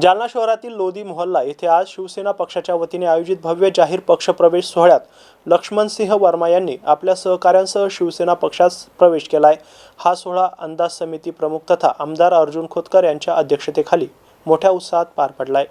Jalna शहरातील लोधी मोहल्ला येथे आज शिवसेना पक्षाच्या वतीने आयोजित भव्य जाहीर पक्षप्रवेश सोहळ्यात लक्ष्मणसिंह वर्मा यांनी आपल्या सहकाऱ्यांसह शिवसेना पक्षात प्रवेश केलाय. हा सोहळा अंदाज समिती प्रमुख तथा आमदार अर्जुन खोतकर यांच्या अध्यक्षतेखाली मोठ्या उत्साहात पार पडलाय.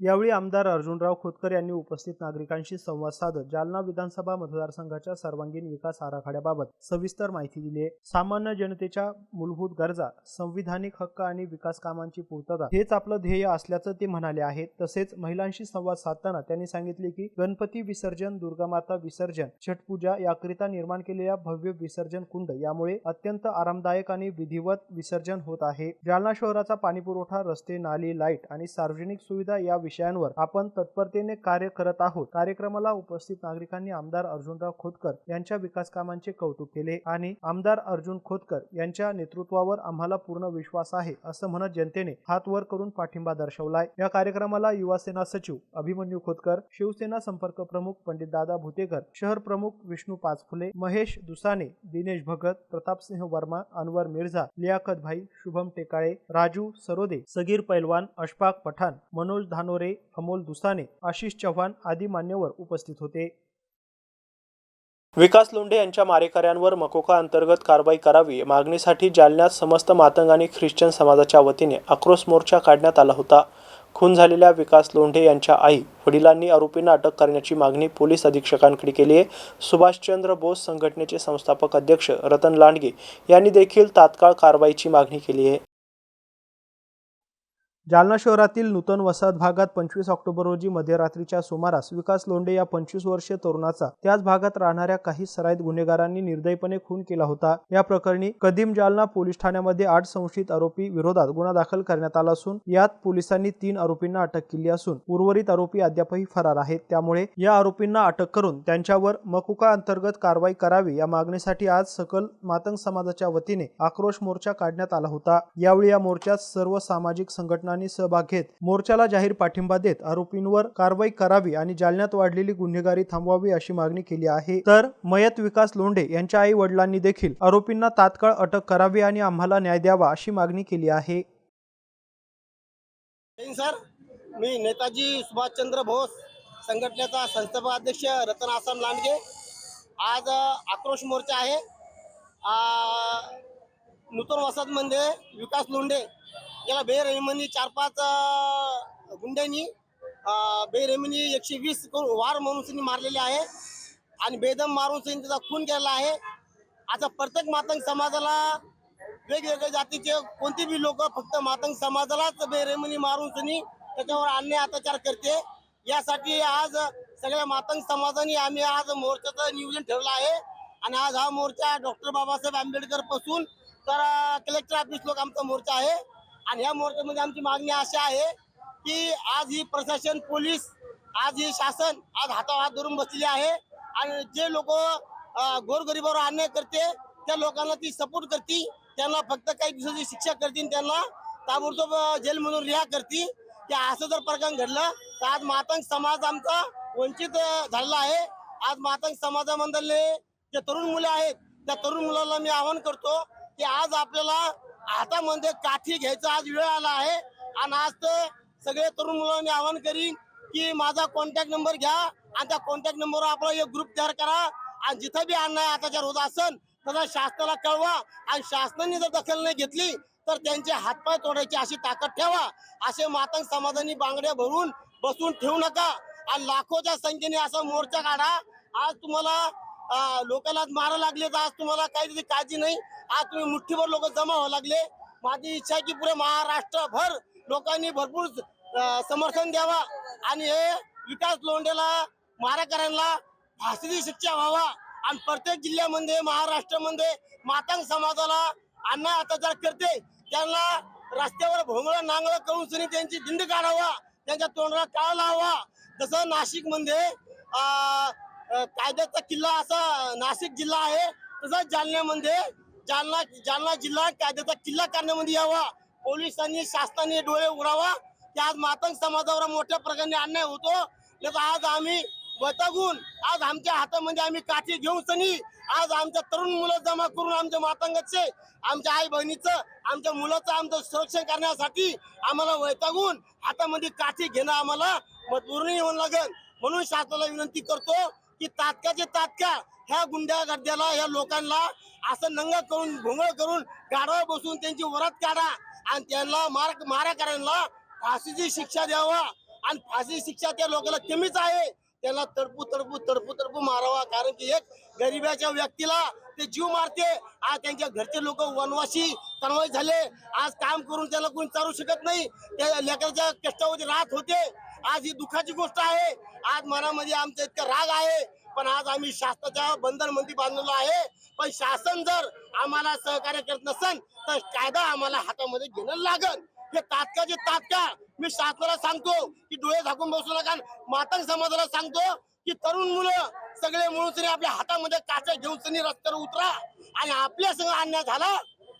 यावेळी आमदार अर्जुनराव खोतकर यांनी उपस्थित नागरिकांशी संवाद साधत जालना विधानसभा मतदारसंघाच्या सर्वांगीण विकास आराखड्याबाबत सविस्तर माहिती दिली आहे. सामान्य जनतेच्या मूलभूत गरजा संविधानिक हक्क आणि विकास कामांची पूर्तता हेच आपलं ध्येय असल्याचं ते म्हणाले आहेत. तसेच महिलांशी संवाद साधताना त्यांनी सांगितले की गणपती विसर्जन दुर्गामाता विसर्जन छठपूजा याकरिता निर्माण केलेल्या भव्य विसर्जन कुंड यामुळे अत्यंत आरामदायक आणि विधिवत विसर्जन होत आहे. जालना शहराचा पाणीपुरवठा रस्ते नाली लाइट आणि सार्वजनिक सुविधा या विषयांवर आपण तत्परतेने कार्य करत आहोत. कार्यक्रमाला उपस्थित नागरिकांनी आमदार अर्जुनराव खोतकर यांच्या विकास कामांचे कौतुक केले आणि आमदार अर्जुन खोतकर यांच्या नेतृत्वावर आम्हाला पूर्ण विश्वास आहे असं म्हणत जनतेने हात वर करून पाठिंबा दर्शवलाय. या कार्यक्रमाला युवा सेना सचिव अभिमन्यू खोतकर शिवसेना संपर्क प्रमुख पंडित दादा भुतेकर शहर प्रमुख विष्णू पाचफुले महेश दुसाने दिनेश भगत प्रतापसिंह वर्मा अनवर मिर्झा लियाकत भाई शुभम टेकाळे राजू सरोदे सगीर पैलवान अशफाक पठाण मनोज धानोरे अमोल दुसाने आशिष चव्हाण आदी मान्यवर उपस्थित होते. विकास लोंढे यांच्या मारेकऱ्यांवर मकोका अंतर्गत कारवाई करावी मागणीसाठी जालन्यात समस्त मातंग आणि ख्रिश्चन समाजाच्या वतीने आक्रोश मोर्चा काढण्यात आला होता. खून झालेल्या विकास लोंढे यांच्या आई वडिलांनी आरोपींना अटक करण्याची मागणी पोलीस अधीक्षकांकडे केली आहे. सुभाषचंद्र बोस संघटनेचे संस्थापक अध्यक्ष रतन लांडगे यांनी देखील तात्काळ कारवाईची मागणी केली आहे. जालना शहरातील नूतन वसाहत भागात पंचवीस ऑक्टोबर रोजी मध्यरात्रीच्या सुमारास विकास लोंडे या पंचवीस वर्षीय तरुणाचा त्याच भागात राहणाऱ्या काही सराईत गुन्हेगारांनी निर्दयपणे खून केला होता. या प्रकरणी कदीम जालना पोलीस ठाण्यामध्ये आठ संशयित आरोपी विरोधात गुन्हा दाखल करण्यात आला असून यात पोलिसांनी तीन आरोपींना अटक केली असून उर्वरित आरोपी अद्यापही फरार आहेत. त्यामुळे या आरोपींना अटक करून त्यांच्यावर मकुका अंतर्गत कारवाई करावी या मागणीसाठी आज सकल मातंग समाजाच्या वतीने आक्रोश मोर्चा काढण्यात आला होता. यावेळी या मोर्चात सर्व सामाजिक संघटना संघटनांनी सहभाग घेत मोर्चाला जाहीर पाठिंबा देत आरोपींवर कारवाई करावी आणि जालन्यात वाढलेली गुन्हेगारी थांबवावी अशी मागणी केली आहे. तर मयत विकास लोंढे यांच्या आई वडिलांनी देखील आरोपींना तात्काळ अटक करावी आणि आम्हाला न्याय द्यावा अशी मागणी केली आहे. सर मी नेताजी सुभाषचंद्र बोस संघटनेचा संस्थापक अध्यक्ष रतन आसाम लांडगे. आज आक्रोश मोर्चा आहे. नूतन वसाहतमध्ये विकास लोंढे याला बेरहिमनी चार पाच गुंड्यांनी बेरहिमनी एकशे वीस करून वार त्यांनी मारलेले आहे. आणि बेदम मारून त्यांनी त्याचा खून केला आहे. आता प्रत्येक मातंग समाजाला वेगवेगळ्या जातीचे कोणते बी लोक फक्त मातंग समाजालाच बेरहिमनी मारून त्यांनी त्याच्यावर अन्याय अत्याचार करते. यासाठी आज सगळ्या मातंग समाजाने आम्ही आज मोर्चाचं नियोजन ठेवलं आहे. आणि आज हा मोर्चा डॉक्टर बाबासाहेब आंबेडकरपासून तर कलेक्टर ऑफिस लोक आमचा मोर्चा आहे. आणि या मोर्चामध्ये आमची मागणी अशी आहे की आज ही प्रशासन पोलीस आज ही शासन आज हातावर हात धरून बसलेली आहे. आणि जे लोक गोरगरिबावर अन्याय करते त्या लोकांना ती सपोर्ट करते त्यांना फक्त काही दिवसाची शिक्षा करतील. त्यांना ताबडतोब जेलमधून रिहा करती की असं जर प्रकरण घडलं तर आज मातंग समाज आमचा वंचित झालेला आहे. आज मातंग समाजामधले जे तरुण मुले आहेत त्या तरुण मुलांना मी आवाहन करतो की आज आपल्याला हातामध्ये काठी घ्यायचा आज वेळ आला आहे. आणि आज तर सगळे तरुण मुलांनी आवाहन करीन की माझा कॉन्टॅक्ट नंबर घ्या. आणि त्या कॉन्टॅक्ट नंबरवर आपला एक ग्रुप तयार करा. आणि जिथं बी अन्याय अत्याचार होत असेल तसा शासनाला कळवा. आणि शासनाने जर दखल नाही घेतली तर त्यांचे हातपाय तोडायची अशी ताकद ठेवा. असे मातंग समाजाने बांगड्या भरून बसून ठेवू नका. आणि लाखोच्या संख्येने असा मोर्चा काढा. आज तुम्हाला लोकांना आज मारा लागले तर आज तुम्हाला काही त्याची काळजी नाही. आज तुम्ही मुठ्ठीभर लोक जमा व्हावं लागले. माझी इच्छा आहे की पुरे महाराष्ट्रभर लोकांनी भरपूर समर्थन द्यावा. आणि हे विकास लोंढेला मारेकऱ्यांना फाशीची शिक्षा व्हावा. आणि प्रत्येक जिल्ह्यामध्ये महाराष्ट्रामध्ये मातांग समाजाला अन्याय अत्याचार करते. त्यांना रस्त्यावर भोंगळ नांगळ करून सुनी त्यांची दिंड काढावा. त्यांच्या तोंडाला काळ लावा जसं नाशिकमध्ये कायद्याचा किल्ला असा नाशिक जिल्हा आहे. तसंच जालन्यामध्ये जालना जालना जिल्हा कायद्याचा किल्ला करण्यामध्ये यावा. पोलिसांनी शासनाने डोळे उघडावा. की आज मातंग समाजावर मोठ्या प्रकारे अन्याय होतो. नाही आज आम्ही वैतागून आज आमच्या हातामध्ये आम्ही काठी घेऊन सनी आज आमच्या तरुण मुलं जमा करून आमच्या मातंगाचे आमच्या आई बहिणीचं आमच्या मुलाचं आमचं संरक्षण करण्यासाठी आम्हाला वैतागून हातामध्ये काठी घेणं आम्हाला मजबुरी होऊन लागेल म्हणून शासनाला विनंती करतो की तात्काळचे तात्काळ ह्या गुंड्या गर्द्याला ह्या लोकांना असं नंग करून भोंगळ करून गाडावर बसून त्यांची वरात काढा. आणि त्यांना मार मारा फाशीची शिक्षा द्यावा. आणि फाशी शिक्षा त्या लोकांना कमीच आहे. त्याला तडपू तडपू तडपू तडपू मारावा. कारण की एक गरीबाच्या व्यक्तीला ते जीव मारते. आज त्यांच्या घरचे लोक वनवासी तणवाई झाले. आज काम करून त्याला कोणी चालू शकत नाही. त्या लेकराच्या कष्टावरती राहत होते. आज ही दुःखाची गोष्ट आहे. आज मनामध्ये आमचा इतका राग आहे. पण आज आम्ही शासनाच्या बंधन मंदी बांधलेलो आहे. पण शासन जर आम्हाला सहकार्य करत नसेल तर कायदा आम्हाला हातामध्ये घेणं लागल. हे तात्काळचे तात्काळ मी शासनाला सांगतो की डोळे झाकून बसू नका मातंग समाजाला सांगतो की तरुण मुलं सगळे मिळून आपल्या हातामध्ये काचा घेऊन तरी रस्त्यावर उतरा आणि आपल्या संग अन्याय झाला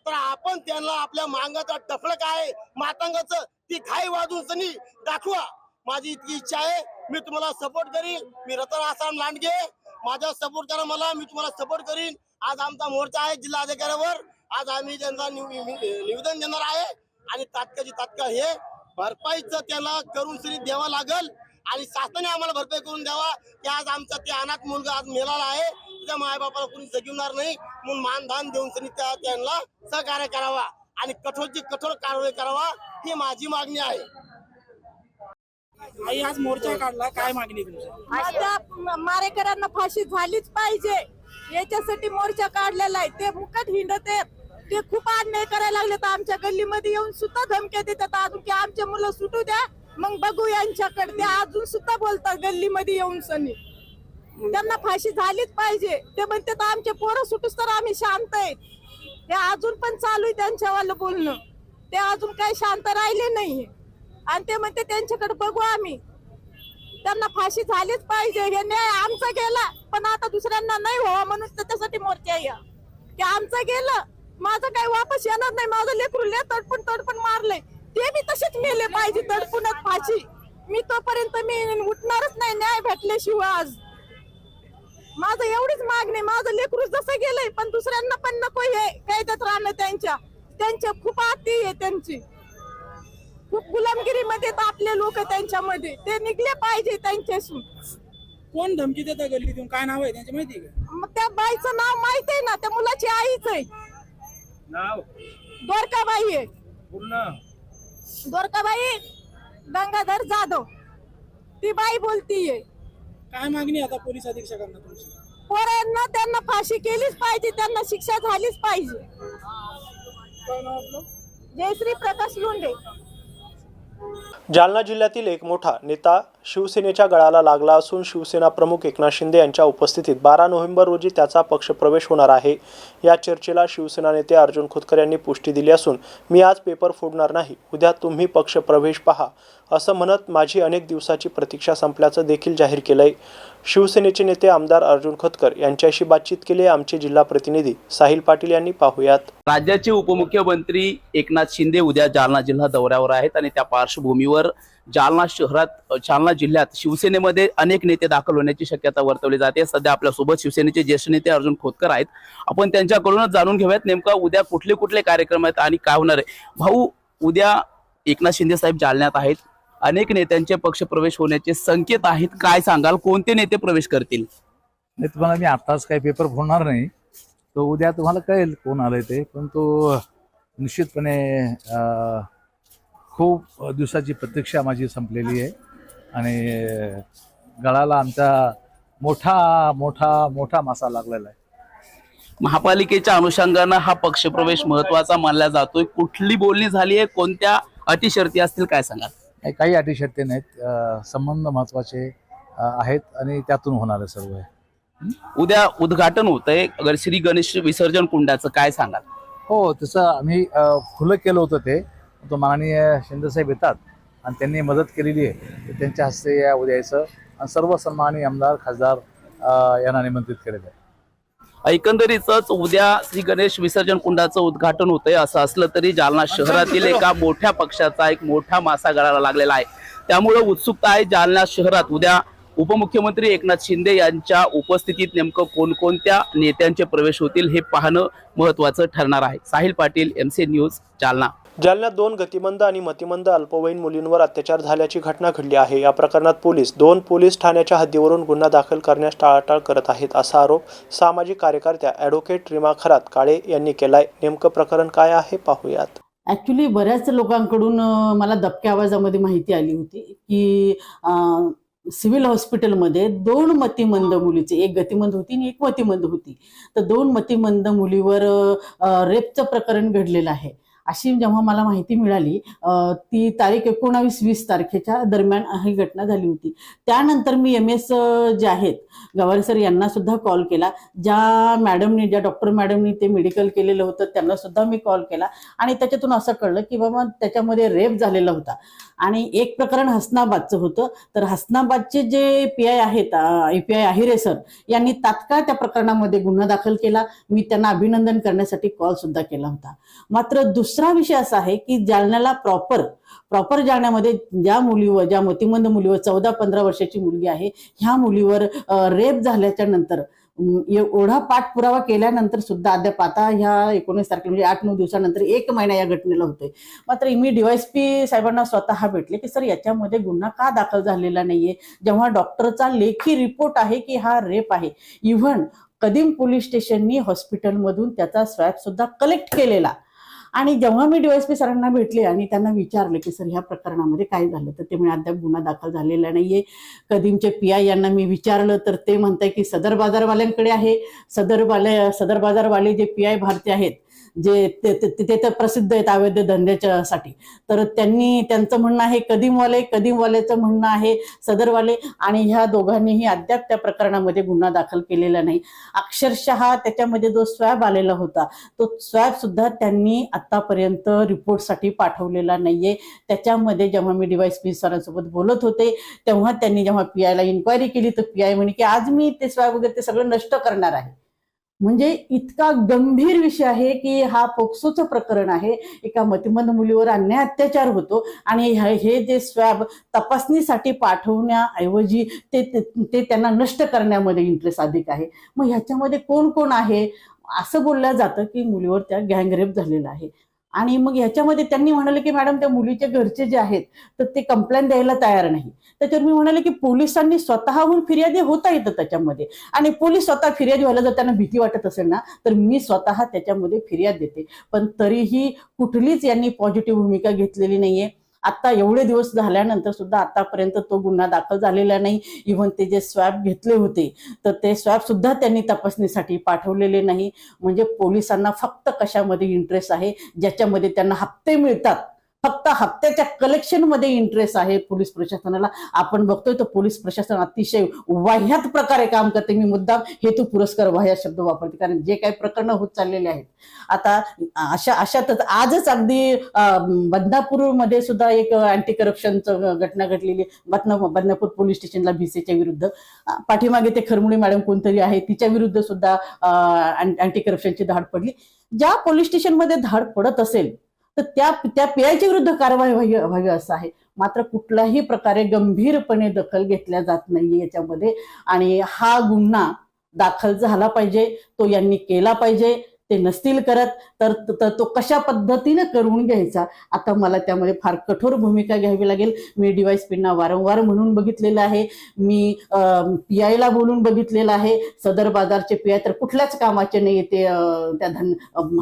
तर आपण त्यांना आपल्या मांगाचा टफळ काय मातंगाचं ती घाई वाजून सनी दाखवा. माझी इतकी इच्छा आहे. मी तुम्हाला सपोर्ट करीन. मी रतन आसाम लांडगे. माझ्या सपोर्ट करा मला. मी तुम्हाला सपोर्ट करीन. आज आमचा मोर्चा आहे जिल्हा अधिकाऱ्यावर. आज आम्ही त्यांना निवेदन देणार आहे आणि तात्काळची तात्काळ हे भरपाईचं त्याला करून श्री द्यावा लागल आणि शासनाने आम्हाला भरपाई करून द्यावा. की आज आमचा ते अनाथ मुलगा आज मेलाला आहे. त्या मायबापाला कोणी जगवणार नाही. म्हणून मानधान देऊन तरी त्या त्यांना सहकार्य करावा आणि कठोरची कठोर कारवाई करावा. ही माझी मागणी आहे. आई आज मोर्चा काढला. काय मागणी तुमची? आता मारेकरांना फाशी झालीच पाहिजे. याच्यासाठी मोर्चा काढलेला आहे. ते मुकट हिंडत आहेत. ते खूप अन्याय करायला लागले तर आमच्या गल्लीमध्ये येऊन सुद्धा धमक्या देतात. अजून की आमचे मुलं सुटू द्या. मग बघू यांच्याकडे. ते अजून सुद्धा बोलतात गल्लीमध्ये येऊन सनी. त्यांना फाशी झालीच पाहिजे. ते म्हणते तर आमचे पोरं सुटूस तर आम्ही शांत आहेत. ते अजून पण चालू आहे त्यांच्यावालं बोलणं. ते अजून काही शांत राहिले नाही आणि ते म्हणते त्यांच्याकडे बघू आम्ही. त्यांना फाशी झालीच पाहिजे हे न्याय आमचा गेला पण आता दुसऱ्यांना नाही व्हावा म्हणून त्याच्यासाठी मोर्चा या की आमचं गेलं माझं काही वापस येणार नाही माझं लेकरू ले तडपून तडपून मारलंय. ते बी तसेच मेले पाहिजे तडपूनच फाशी. मी तोपर्यंत मी उठणारच नाही न्याय भेटल्याशिवाय आज. माझं एवढीच मागणी माझं लेकरू जसं गेलंय पण दुसऱ्यांना पण नको हे कायद्यात राहणं त्यांच्या. त्यांच्या खूप आती आहे त्यांची. खूप गुलामगिरीमध्ये आपले लोक त्यांच्यामध्ये. ते निघले पाहिजे त्यांच्यासून. कोण धमकी देता गल्लीतून? काय नाव आहे त्यांची माहिती आहे का? मग त्या बाईचं नाव माहीत आहे ना? त्या मुलाची आईच आहे. नाव? द्वारकाबाई आहे. पूर्ण? द्वारकाबाई गंगाधर जाधव. ती बाई बोलतीये. काय मागणी आहे आता पोलीस अधीक्षकांना तुमची? पोरांना त्यांना फाशी केलीच पाहिजे त्यांना शिक्षा झालीच पाहिजे. काय नाव आपलं? जयश्री प्रकाश लोंढे. जालना जिल्ह्यातील एक मोठा नेता शिवसेनेच्या गळाला लागला असून शिवसेना प्रमुख एकनाथ शिंदे यांच्या उपस्थितीत बारा नोव्हेंबर रोजी त्याचा पक्षप्रवेश होणार आहे. या चर्चेला शिवसेना नेते अर्जुन खोतकर यांनी पुष्टी दिली असून मी आज पेपर फोडणार नाही. उद्या तुम्ही पक्षप्रवेश पहा. असं म्हणत माझी अनेक दिवसाची प्रतीक्षा संपल्याचं देखील जाहीर केलंय. शिवसेनेचे नेते आमदार अर्जुन खोतकर यांच्याशी बातचीत केली आहे आमचे जिल्हा प्रतिनिधी साहिल पाटील यांनी. पाहूयात. राज्याचे उपमुख्यमंत्री एकनाथ शिंदे उद्या जालना जिल्हा दौऱ्यावर आहेत आणि त्या पार्श्वभूमीवर जालना शहरात जालना जिल्ह्यात शिवसेनेमध्ये अनेक नेते दाखल होण्याची शक्यता वर्तवली जाते. सध्या आपल्यासोबत शिवसेनेचे ज्येष्ठ नेते अर्जुन खोतकर आहेत. आपण त्यांच्याकडूनच जाणून घेऊयात नेमका उद्या कुठले कुठले कार्यक्रम आहेत आणि काय होणार आहे. भाऊ उद्या एकनाथ शिंदे साहेब जालन्यात आहेत. अनेक नेत्यांचे पक्ष प्रवेश होण्याचे संकेत आहेत. काय सांगाल? कोणते नेते प्रवेश करतील? नाही तुम्हाला मी आताच काही पेपर फोडणार नाही. तो उद्या तुम्हाला कळेल कोण आलंय ते. पण तो निश्चितपणे खूप दिवसाची प्रतीक्षा माझी संपलेली आहे. आणि गळाला आमचा मोठा मोठा मोठा मासा लागलेला आहे. महापालिकेच्या अनुषंगानं हा पक्षप्रवेश महत्त्वाचा मानला जातोय. कुठली बोलणी झाली आहे? कोणत्या अटी शर्ती असतील? काय सांगाल? नाही, काही अटी शर्ती नाहीत संबंध महत्त्वाचे आहेत आणि त्यातून होणार आहे सर्व. उद्या उद्घाटन होतंय. अगर श्री गणेश विसर्जन कुंडाचं काय सांगाल? हो तसं आम्ही खुलं केलं होतं ते. तो माननीय शिंदेसाहेब येतात आणि त्यांनी मदत केलेली आहे तर त्यांच्या हस्ते या उद्या यायचं. आणि सर्व सन्मानी आमदार खासदार यांना निमंत्रित केलेलं आहे. एकंदरीतच उद्या श्री गणेश विसर्जन कुंडाचं उद्घाटन होतंय असं असलं तरी जालना शहरातील एका मोठ्या पक्षाचा एक मोठा मासा गळाला लागलेला आहे. त्यामुळे उत्सुकता आहे जालना शहरात. उद्या उपमुख्यमंत्री एकनाथ शिंदे यांच्या उपस्थितीत नेमकं कोणकोणत्या नेत्यांचे प्रवेश होतील हे पाहणं महत्वाचं ठरणार आहे. Sahil Patil M C news Jalna. जालन्यात दोन गतिमंद आणि मतिमंद अल्पवयीन मुलींवर अत्याचार झाल्याची घटना घडली आहे. या प्रकरणात पोलीस दोन पोलीस ठाण्याच्या हद्दीवरून गुन्हा दाखल करण्यास टाळाटाळ करत आहेत असा आरोप सामाजिक कार्यकर्त्या ॲडव्होकेट रीमा खरात काळे यांनी केलाय. नेमकं प्रकरण काय आहे पाहूयात. ॲक्च्युली बऱ्याच लोकांकडून मला दबक्या आवाजामध्ये माहिती आली होती की अं, सिव्हिल हॉस्पिटलमध्ये दोन मतिमंद मुलीचे एक गतिमंद होती आणि एक मतिमंद होती. तर दोन मतिमंद मुलीवर रेपचं प्रकरण घडलेलं आहे. अशी जेव्हा मला माहिती मिळाली ती तारीख एकोणावीस वीस तारखेच्या दरम्यान ही घटना झाली होती. त्यानंतर मी एम एस जे आहेत गवारी सर यांना सुद्धा कॉल केला. ज्या मॅडमनी ज्या डॉक्टर मॅडमनी ते मेडिकल केलेलं होतं त्यांना सुद्धा मी कॉल केला. आणि त्याच्यातून असं कळलं की बाबा त्याच्यामध्ये रेप झालेला होता. आणि एक प्रकरण हसनाबादचं होतं. तर हसनाबादचे जे पी आय आहेत A P I Ahire sir यांनी तात्काळ त्या प्रकरणामध्ये गुन्हा दाखल केला. मी त्यांना अभिनंदन करण्यासाठी कॉल सुद्धा केला होता. मात्र दुसरं दुसरा विषय असा आहे की जालन्याला प्रॉपर प्रॉपर जाण्यामध्ये ज्या मुलीवर ज्या मतिमंद मुलीवर चौदा पंधरा वर्षाची मुलगी आहे ह्या मुलीवर रेप झाल्याच्यानंतर एवढा पाठपुरावा केल्यानंतर सुद्धा अद्याप आता ह्या एकोणीस तारखेला म्हणजे आठ नऊ दिवसानंतर एक महिना या घटनेला होतोय. मात्र मी डीवायस पी साहेबांना स्वतः भेटले की सर याच्यामध्ये गुन्हा का दाखल झालेला नाहीये? जेव्हा डॉक्टरचा लेखी रिपोर्ट आहे की हा रेप आहे इव्हन कदीम पोलीस स्टेशननी हॉस्पिटलमधून त्याचा स्वॅब सुद्धा कलेक्ट केलेला. आणि जेव्हा मी डीवायसपी सरांना भेटले आणि त्यांना विचारले की सर ह्या प्रकरणामध्ये काय झालं? तर ते म्हणजे अद्याप गुन्हा दाखल झालेला नाहीये. कदीमचे पी आय यांना मी विचारलं तर ते म्हणताय की सदर बाजारवाल्यांकडे आहे. सदर वाले सदर बाजारवाले जे पी आय भारती आहेत जे ते तर प्रसिद्ध आहेत अवैध धंद्याच्या साठी तर त्यांनी त्यांचं म्हणणं आहे कदीमवाले कदीमवाल्याचं म्हणणं आहे सदरवाले आणि ह्या दोघांनीही अद्याप त्या प्रकरणामध्ये गुन्हा दाखल केलेला नाही. अक्षरशः त्याच्यामध्ये जो स्वॅब आलेला होता तो स्वॅब सुद्धा त्यांनी आतापर्यंत रिपोर्टसाठी पाठवलेला नाहीये. त्याच्यामध्ये जेव्हा मी डिवाइस पी सरांसोबत बोलत होते तेव्हा त्यांनी जेव्हा पी आयला इन्क्वायरी केली तर पी आय म्हणे की आज मी ते स्वॅब वगैरे ते सगळं नष्ट करणार आहे. म्हणजे इतका गंभीर विषय आहे की हा पोक्सोचं प्रकरण आहे. एका मतिमंद मुलीवर अन्याय अत्याचार होतो आणि हे जे स्वॅब तपासणीसाठी पाठवण्याऐवजी ते ते- ते त्यांना नष्ट करण्यामध्ये इंटरेस्ट अधिक आहे. मग ह्याच्यामध्ये कोण कोण आहे? असं बोललं जातं की मुलीवर त्या गँगरेप झालेला आहे. आणि मग ह्याच्यामध्ये त्यांनी म्हणाले की मॅडम त्या मुलीच्या घरचे जे आहेत तर ते कंप्लेंट द्यायला तयार नाही. त्याच्यावर मी म्हणाले की पोलिसांनी स्वतःहून फिर्यादी होता येतं त्याच्यामध्ये. आणि पोलीस स्वतः फिर्यादी व्हायला जर त्यांना भीती वाटत असेल ना तर मी स्वतः त्याच्यामध्ये फिर्याद देते. पण तरीही कुठलीच यांनी पॉझिटिव्ह भूमिका घेतलेली नाहीये. आता एवढे दिवस झाल्यानंतर सुद्धा आतापर्यंत तो गुन्हा दाखल झालेला नाही. इव्हन ते जे स्वॅब घेतले होते तर ते स्वॅब सुद्धा त्यांनी तपासणीसाठी पाठवलेले नाही. म्हणजे पोलिसांना फक्त कशामध्ये इंटरेस्ट आहे ज्याच्यामध्ये त्यांना हप्ते मिळतात. फक्त हप्त्याच्या कलेक्शनमध्ये इंटरेस्ट आहे पोलीस प्रशासनाला. आपण बघतोय तर पोलीस प्रशासन अतिशय वाह्यात प्रकारे काम करते. मी मुद्दाम हेतू पुरस्कार वाह्या शब्द वापरते. कारण जे काही प्रकरणं होत चाललेले आहेत आता अशा अशातच आजच अगदी बदनापूरमध्ये सुद्धा एक अँटी करप्शनचं घटना घडलेली बदना बदनापूर पोलीस स्टेशनला भिसेच्या विरुद्ध. पाठीमागे ते खरमुळे मॅडम कोणतरी आहे तिच्या विरुद्ध सुद्धा अँटी करप्शनची धाड पडली. ज्या पोलीस स्टेशनमध्ये धाड पडत असेल तर त्या त्या पीआयच्या विरुद्ध कारवाई व्हावी व्हावी असं आहे. मात्र कुठल्याही प्रकारे गंभीरपणे दखल घेतल्या जात नाही याच्यामध्ये. आणि हा गुन्हा दाखल झाला पाहिजे तो यांनी केला पाहिजे. ते नसतील करत तर तर तो कशा पद्धतीनं करून घ्यायचा? आता मला त्यामध्ये फार कठोर भूमिका घ्यावी लागेल. मी डिवाईस पिंना वारंवार म्हणून बघितलेलं आहे. मी पी आयला बोलून बघितलेलं आहे. सदर बाजारचे पी आय तर कुठल्याच कामाचे नाही ते त्या धन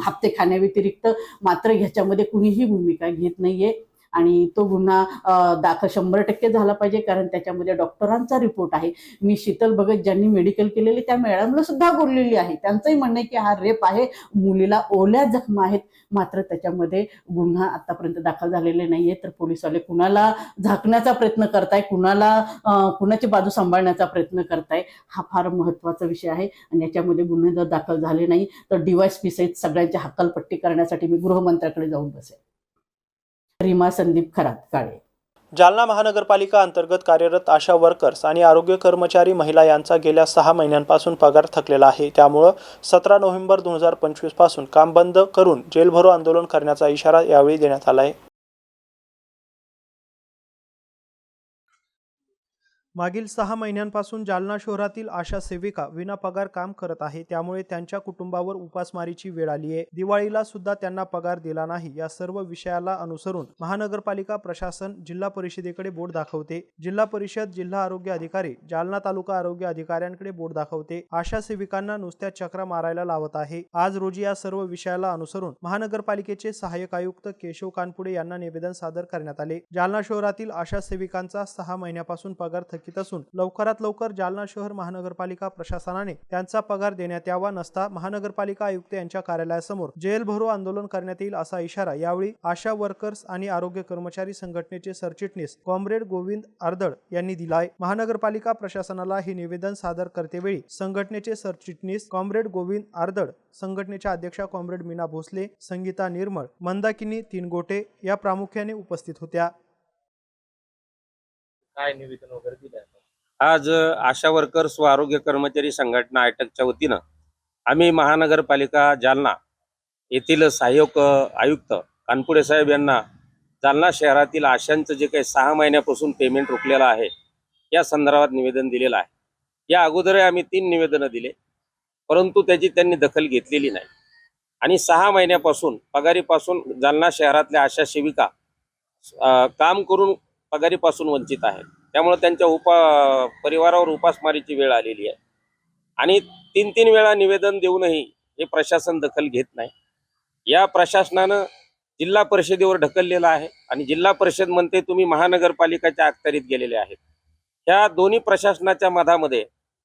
हप्ते खाण्याव्यतिरिक्त मात्र ह्याच्यामध्ये कुणीही भूमिका घेत नाहीये. आणि तो गुन्हा दाखल शंभर टक्के झाला पाहिजे कारण त्याच्यामध्ये डॉक्टरांचा रिपोर्ट आहे. मी शीतल भगत ज्यांनी मेडिकल केलेली त्या मॅडमला सुद्धा बोललेली आहे. त्यांचंही म्हणणं आहे की हा रेप आहे मुलीला ओल्या जखमा आहेत. मात्र त्याच्यामध्ये गुन्हा आतापर्यंत दाखल झालेले नाहीये. तर पोलिसवाले कुणाला झाकण्याचा प्रयत्न करताय कुणाला कुणाची बाजू सांभाळण्याचा प्रयत्न करताय हा फार महत्त्वाचा विषय आहे. आणि याच्यामध्ये गुन्हे जर दाखल झाले नाही तर डिवाइस पी सहित सगळ्यांची हक्कलपट्टी करण्यासाठी मी गृहमंत्र्याकडे जाऊन बसेल रीमा संदीप खरात काळे. जालना महानगरपालिका अंतर्गत कार्यरत आशा वर्कर्स आणि आरोग्य कर्मचारी महिला यांचा गेल्या सहा महिन्यांपासून पगार थकलेला आहे. त्यामुळं सतरा नोव्हेंबर दोन हजार पंचवीसपासून काम बंद करून जेलभरो आंदोलन करण्याचा इशारा यावेळी देण्यात आला आहे. मागील सहा महिन्यांपासून जालना शहरातील आशा सेविका विना पगार काम करत आहे. त्यामुळे त्यांच्या कुटुंबावर उपासमारीची वेळ आली आहे. दिवाळीला सुद्धा त्यांना पगार दिला नाही. या सर्व विषयाला अनुसरून महानगरपालिका प्रशासन जिल्हा परिषदेकडे बोट दाखवते. जिल्हा परिषद जिल्हा आरोग्य अधिकारी जालना तालुका आरोग्य अधिकाऱ्यांकडे बोट दाखवते. आशा सेविकांना नुसत्या चक्रा मारायला लावत आहे. आज रोजी या सर्व विषयाला अनुसरून महानगरपालिकेचे सहाय्यक आयुक्त केशव कानपुडे यांना निवेदन सादर करण्यात आले. जालना शहरातील आशा सेविकांचा सहा महिन्यापासून पगार थकीत असून लवकरात लवकर जालना शहर महानगरपालिका प्रशासनाने त्यांचा पगार देण्यात यावा नसता महानगरपालिका आयुक्त यांच्या कार्यालयासमोर जेल भरो आंदोलन करण्यात येईल असा इशारा यावेळी आशा वर्कर्स आणि आरोग्य कर्मचारी संघटनेचे सरचिटणीस कॉम्रेड गोविंद आर्दळ यांनी दिला आहे महानगरपालिका प्रशासनाला हे निवेदन सादर करतेवेळी संघटनेचे सरचिटणीस कॉम्रेड गोविंद आर्दळ संघटनेच्या अध्यक्षा कॉम्रेड मीना भोसले संगीता निर्मळ मंदाकिनी तीनगोटे या प्रामुख्याने उपस्थित होत्या. काय निवेदन वगैरे दिलं आज आशा वर्कर्स व आरोग्य कर्मचारी संघटना आयटकच्या वतीनं आम्ही महानगरपालिका जालना येथील सहाय्यक आयुक्त कानपुडे साहेब यांना जालना शहरातील आशांचं जे काही सहा महिन्यापासून पेमेंट रोखलेलं आहे या संदर्भात निवेदन दिलेलं आहे. या अगोदरही आम्ही तीन निवेदनं दिले परंतु त्याची त्यांनी दखल घेतलेली नाही. आणि सहा महिन्यापासून पगारीपासून जालना शहरातल्या आशा सेविका काम करून पगारीपासून वंचित आहेत त्यामुळे त्यांच्या उपा परिवारावर उपासमारीची वेळ आलेली आहे. आणि तीन तीन वेळा निवेदन देऊनही हे प्रशासन दखल घेत नाही. या प्रशासनानं जिल्हा परिषदेवर ढकललेलं आहे आणि जिल्हा परिषद म्हणते तुम्ही महानगरपालिकाच्या अखत्यारीत गेलेले आहेत. ह्या दोन्ही प्रशासनाच्या मधामध्ये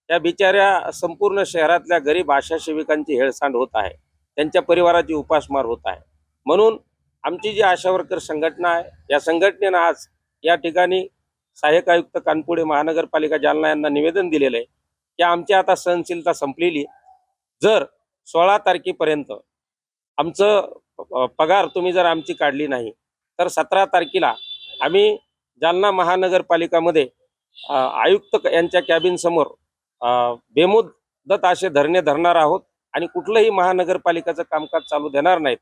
त्या बिचाऱ्या संपूर्ण शहरातल्या गरीब आशा सेविकांची हेळसांड होत आहे. त्यांच्या परिवाराची उपासमार होत आहे. म्हणून आमची जी आशा वर्कर संघटना आहे या संघटनेनं आज या ठिकाणी सहाय्यक आयुक्त कानपुडे महानगरपालिका जालना यांना निवेदन दिलेलं आहे की आमची आता सहनशीलता संपलेली जर सोळा तारखेपर्यंत आमचं पगार तुम्ही जर आमची काढली नाही तर सतरा तारखेला आम्ही जालना महानगरपालिकामध्ये आयुक्त यांच्या कॅबिनसमोर बेमुदत असे धरणे धरणार आहोत आणि कुठलंही महानगरपालिकेचं कामकाज चालू देणार नाहीत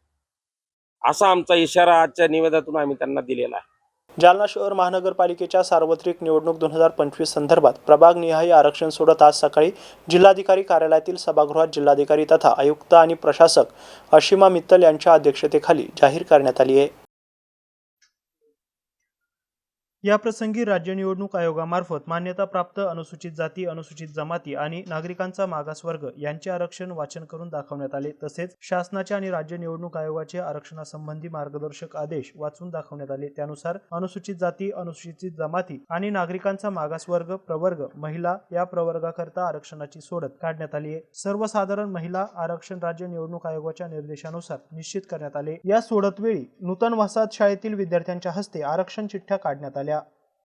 असा आमचा इशारा आजच्या निवेदनातून आम्ही त्यांना दिलेला आहे. जालना शहर महानगरपालिकेच्या सार्वत्रिक निवडणूक दोन हजार पंचवीस संदर्भात प्रभागनिहाय आरक्षण सोडत आज सकाळी जिल्हाधिकारी कार्यालयातील सभागृहात जिल्हाधिकारी तथा आयुक्त आणि प्रशासक अशिमा मित्तल यांच्या अध्यक्षतेखाली जाहीर करण्यात आली आहे. या प्रसंगी राज्य निवडणूक आयोगामार्फत मान्यताप्राप्त अनुसूचित जाती अनुसूचित जमाती आणि नागरिकांचा मागासवर्ग यांचे आरक्षण वाचन करून दाखवण्यात आले. तसेच शासनाचे आणि राज्य निवडणूक आयोगाचे आरक्षणासंबंधी मार्गदर्शक आदेश वाचून दाखवण्यात आले. त्यानुसार अनुसूचित जाती अनुसूचित जमाती आणि नागरिकांचा मागासवर्ग प्रवर्ग महिला या प्रवर्गाकरता आरक्षणाची सोडत काढण्यात आली आहे. सर्वसाधारण महिला आरक्षण राज्य निवडणूक आयोगाच्या निर्देशानुसार निश्चित करण्यात आले. या सोडतवेळी नूतन वसाहत शाळेतील विद्यार्थ्यांच्या हस्ते आरक्षण चिठ्ठ्या काढण्यात आल्या.